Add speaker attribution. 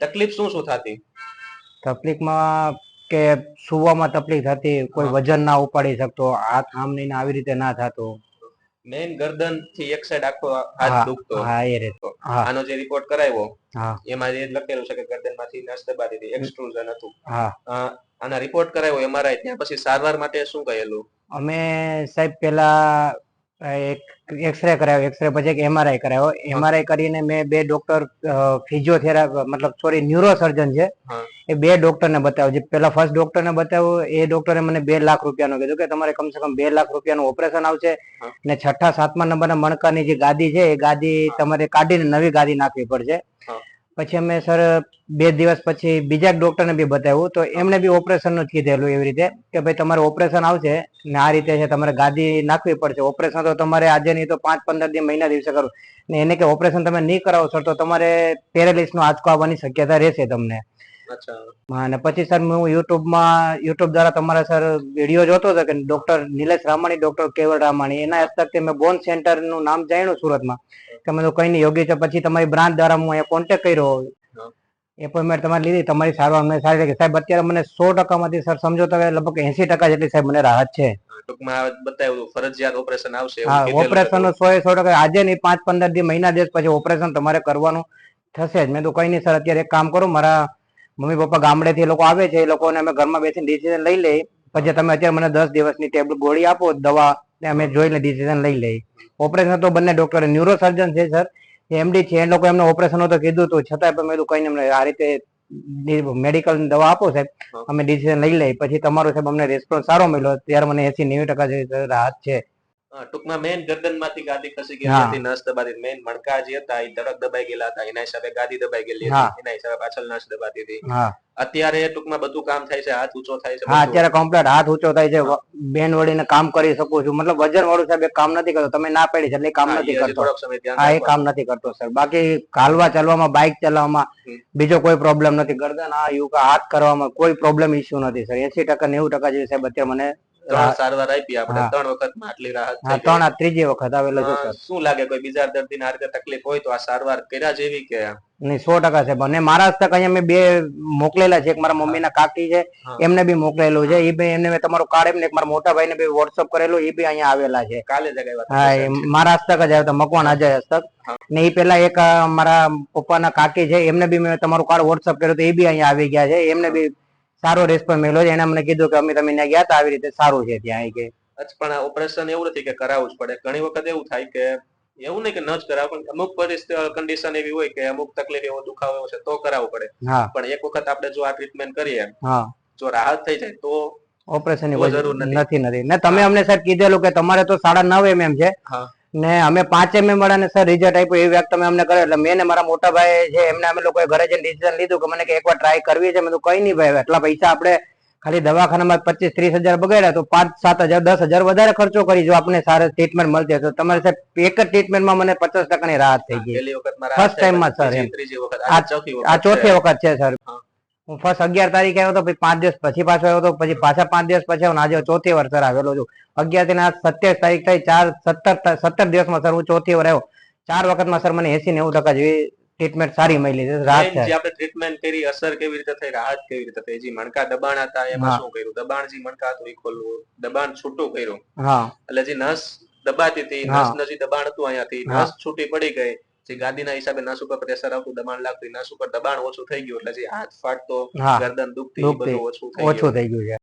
Speaker 1: તકલીફ શું શું થતી?
Speaker 2: તકલીફમાં કે સુવામાં તકલીફ થતી કોઈ વજન ના ઉપાડી શકતો હાથ આમ નહીં આવી રીતે ના થતો.
Speaker 1: મેઇન ગરદનથી એક સાઈડ આખો હાથ દુખતો.
Speaker 2: હા એ રહેતો
Speaker 1: આનો જે રિપોર્ટ કરાવ્યો
Speaker 2: હા.
Speaker 1: એમાં જે લખેલું છે કે ગરદનમાંથી નસ દબાતી હતી એક્સટ્રુઝન હતું. આના રિપોર્ટ કરાવ્યો એમઆરઆઈ ત્યાં પછી સારવાર માટે શું કહેલું?
Speaker 2: અમે સાહેબ પેલા એક એક્સરે કરાવ્યો એક્સરે પછી એક એમઆરઆઈ કરાવ્યો એમઆરઆઈ કરીને મેં બે ડોક્ટર ફિઝિયોથેરાપી મતલબ સોરી ન્યુરો સર્જન છે એ બે ડોક્ટરને બતાવ્યું. જે પેલા ફર્સ્ટ ડોક્ટરને બતાવ્યું એ ડોક્ટરે મને બે લાખ રૂપિયાનું કીધું કે તમારે કમસે કમ બે લાખ રૂપિયાનું ઓપરેશન આવશે. ને છઠ્ઠા સાતમા નંબરના મણકાની જે ગાદી છે એ ગાદી તમારે કાઢીને નવી ગાદી નાખવી પડશે. પછી અમે સર બે દિવસ પછી બીજા ડોક્ટરને બી બતાવ્યું. તો એમણે બી ઓપરેશનનું જ કીધેલું એવી રીતે કે ભાઈ તમારે ઓપરેશન આવશે ને આ રીતે છે, તમારે ગાદી નાખવી પડશે. ઓપરેશન તો તમારે આજે નહીં તો પાંચ પંદર દિવસ મહિના દિવસે કરો ને એને કે ઓપરેશન તમે નહીં કરાવો સર તો તમારે પેરેલિસ નો આંચકો આવવાની શક્યતા રહેશે તમને. હા, અને પછી સર હું યુટ્યુબમાં યુટ્યુબ દ્વારા તમારા સર વીડિયો જોતો હતો કે ડોક્ટર નિલેશ રામાણી ડોક્ટર કેવલ રામાણી એના હસ્તકથી મેં બોન સેન્ટરનું નામ જાણ્યું સુરતમાં કે મેં કઈ નહીં યોગ્ય છે. પછી તમારી બ્રાન્ચ દ્વારા હું અહીંયા કોન્ટેક્ટ કર્યો. એપોઇન્ટમેન્ટ તમારી લીધી તમારી સારવાર મને સારી લાગી. સાહેબ અત્યારે મને સો ટકામાંથી સર સમજો તો લગભગ એસી ટકા જેટલી સાહેબ મને રાહત છે.
Speaker 1: ટૂંકમાં બતાવ્યું ફરજિયાત ઓપરેશન આવશે
Speaker 2: હા ઓપરેશન સો એ સો ટકા આજે નહીં પાંચ પંદર દિવસ મહિના દિવસ પછી ઓપરેશન તમારે કરવાનું થશે જ. મેં તો કઈ નહીં સર અત્યારે એક કામ કરો મારા મમ્મી પપ્પા ગામડેથી એ લોકો આવે છે એ લોકોને અમે ઘરમાં બેસીને ડિસિઝન લઈ લઈએ પછી તમે અત્યારે મને દસ દિવસની ટેબ્લેટ ગોળી આપો દવા ને અમે જોઈને ડિસિઝન લઈ લઈએ ઓપરેશન તો બંને ડોક્ટર ન્યુરોસર્જન છે સર એમડી છે એ લોકો એમને ઓપરેશન તો કીધું હતું છતાં પણ મેં કઈ અમને આ રીતે મેડિકલ દવા આપો સાહેબ અમે ડિસિઝન લઈ લઈએ પછી તમારો સાહેબ અમને રિસ્પોન્સ સારો મળ્યો ત્યારે મને એસી નેવું ટકા રાહત છે
Speaker 1: ટૂંકમાં મેઇન ગરદનમાંથી ગાદી ખસી ગઈ હતી નસ દબાતી મેઇન મણકા જે હતા એ ધડક દબાઈ ગયેલા હતા. એના હિસાબે ગાદી દબાઈ ગયેલી હતી. એના હિસાબે પાછળ નસ દબાતી હતી. અત્યારે ટૂંકમાં બધું કામ થાય છે હાથ ઊંચો થાય છે
Speaker 2: હા અત્યારે કમ્પ્લીટ હાથ ઊંચો થાય છે. બેન વળીને કામ કરી શકું છું. મતલબ વજન વાળું સાહેબ કામ નથી કરતો. તમે ના પાડી છે એટલે એ કામ નથી કરતો. હા એ કામ નથી કરતો સર. બાકી હાલવા ચાલવામાં બાઇક ચલાવવામાં બીજો કોઈ પ્રોબ્લેમ નથી. ગરદન આ યુકા હાથ કરવામાં કોઈ પ્રોબ્લેમ ઇસ્યુ નથી સર. એસી ટકા નેવું ટકા જેવી સાહેબ અત્યારે મને
Speaker 1: ત્રણ સારવાર આપી આપણે. ત્રણ વખતમાં આટલી રાહત
Speaker 2: હા ત્રણ આ ત્રીજી વખત આવેલો છે સર.
Speaker 1: શું લાગે કોઈ બીજા દર્દીને આ રીતે તકલીફ હોય તો આ સારવાર કર્યા જેવી કે
Speaker 2: નહીં સો ટકા સાહેબ. અને મારા હસ્તક અહીંયા મેં બે મોકલેલા છે. એક મારા મમ્મીના કાકી છે એમને બી મોકલેલું છે. એ બી એમને મેં તમારું કાર્ડ એમને મારા મોટા ભાઈને બી વોટ્સઅપ કરેલું એ બી અહીંયા આવેલા છે.
Speaker 1: કાલે
Speaker 2: હા
Speaker 1: છે.
Speaker 2: મારા હસ્તક જ આવ્યો મકવાણ અજય હસ્તક. ને એ પેલા એક મારા પપ્પાના કાકી છે એમને બી મેં તમારું કાર્ડ વોટ્સઅપ કર્યું તો એ બી અહીંયા આવી ગયા છે. એમને બી સારો રિસ્પોન્સ મળ્યો છે. એને અમને કીધું કે અમે તમે ત્યાં ગયા હતા આવી રીતે સારું છે ત્યાં કે.
Speaker 1: પણ ઓપરેશન એવું નથી કે કરાવવું જ પડે. ઘણી વખત એવું થાય કે એવું નહીં કે ન જ કરાવ પણ અમુક કન્ડિશન એવી હોય કે અમુક તકલીફ એવો દુખાવો એવો છે તો કરાવવું પડે. પણ એક વખત આપણે જો આ ટ્રીટમેન્ટ કરીએ જો રાહત થઈ જાય તો
Speaker 2: ઓપરેશન
Speaker 1: જરૂર નથી.
Speaker 2: નથી ને તમે અમને સાહેબ કીધેલું કે તમારે તો સાડા નવ એમએમ છે.
Speaker 1: હા.
Speaker 2: ને અમે પાંચ એમ વાળા ને સર રિઝલ્ટ આપ્યું. એ વાત તમે અમને કર્યો એટલે મેં ને મારા મોટા ભાઈ છે એમને અમે લોકોએ ઘરે જઈને ડિસિઝન લીધું કે મને કે એકવાર ટ્રાય કરવી છે. મેં તો કઈ નહીં ભાઈ એટલા પૈસા આપણે ખાલી દવાખાનામાં પચીસ ત્રીસ હજાર બગાડ્યા તો પાંચ સાત હજાર દસ હજાર વધારે ખર્ચો કરી જો આપણે સારા ટ્રીટમેન્ટ મળતી તો. તમારે સાહેબ એક જ ટ્રીટમેન્ટમાં મને પચાસ ટકાની રાહત થઈ ગઈ. ફર્સ્ટ
Speaker 1: ટાઈમમાં વખત.
Speaker 2: આ-
Speaker 1: ચોથી. વખત છે.
Speaker 2: સર
Speaker 1: હા.
Speaker 2: ફર્સ્ટ અગિયાર તારીખે આવ્યો તો પછી પાંચ દિવસ પછી પાછો આવ્યો તો પછી પાછા પાંચ દિવસ પછી આવ્યો આજે ચોથી વાર સર આવેલો છું. અગિયારથી સત્યાવીસ તારીખ થઈ ચાર સત્તર સત્તર દિવસમાં સર હું ચોથી વાર આવ્યો. ચાર વખતમાં સર મને એસી નેવું ટકા જેવી ટ્રીટમેન્ટ સારી મળી છે. રાહત
Speaker 1: જે આપણે ટ્રીટમેન્ટ કરી અસર કેવી રીતે થઈ રાહત કેવી રીતે થઈ જે મણકા દબાણ હતા એમાં શું કર્યું? દબાણ જે મણકા હતું એ ખોલવું દબાણ છૂટું કર્યું.
Speaker 2: હા.
Speaker 1: એટલે જે નસ દબાતી હતી નસ નજી દબાણ હતું અહીંયાથી. નસ છૂટી પડી ગઈ. જે ગાદીના હિસાબે નસ ઉપર પ્રેશર આવતું દબાણ લાગતું નસ ઉપર દબાણ ઓછું થઈ ગયું એટલે જે હાથ ફાટતો ગરદન દુખતી. બધું
Speaker 2: ઓછું થઈ ગયું છે